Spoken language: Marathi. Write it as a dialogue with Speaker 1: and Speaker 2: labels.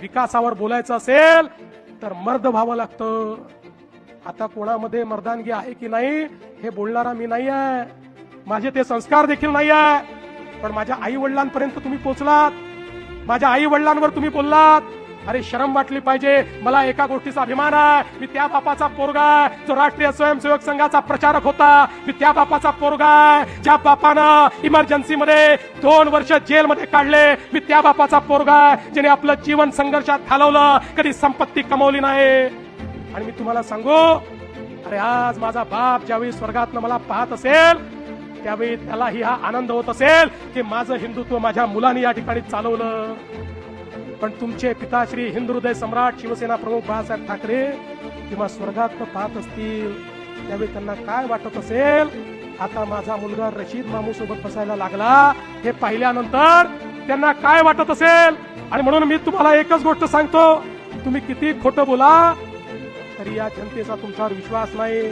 Speaker 1: विकासावर बोलायचं असेल तर मर्द व्हावं लागतं. आता कोणामध्ये मर्दानगी आहे की नाही हे बोलणारा मी नाही आहे माझे ते संस्कार देखील नाही आहे पण माझ्या आई वडिलांपर्यंत तुम्ही पोचलात. माझ्या आई वडिलांवर तुम्ही बोललात. अरे शरम वाटली पाहिजे. मला एका गोष्टीचा अभिमान आहे. मी त्या बापाचा पोरगा जो राष्ट्रीय स्वयंसेवक संघाचा प्रचारक होता. मी त्या बापाचा पोरगा ज्या बापानं इमर्जन्सी मध्ये दोन वर्ष जेलमध्ये काढले मी त्या बापाचा पोरगा ज्याने आपलं जीवन संघर्षात घालवलं. कधी संपत्ती कमवली नाही. आणि मी तुम्हाला सांगू अरे आज माझा बाप ज्यावेळी स्वर्गातनं मला पाहत असेल त्यावेळी त्यालाही हा आनंद होत असेल की माझं हिंदुत्व माझ्या मुलांनी या ठिकाणी चालवलं. पण तुमचे पिताश्री हिंदू हृदय सम्राट शिवसेना प्रमुख बाळासाहेब ठाकरे किंवा स्वर्गात पाहत असतील त्यावेळी त्यांना काय वाटत असेल? आता माझा मुलगा रशीद मामू सोबत बसायला लागला. हे पाहिल्यानंतर त्यांना काय वाटत असेल? आणि म्हणून मी तुम्हाला एकच गोष्ट सांगतो. तुम्ही किती खोटं बोला तरी या जनतेचा तुमच्यावर विश्वास नाही.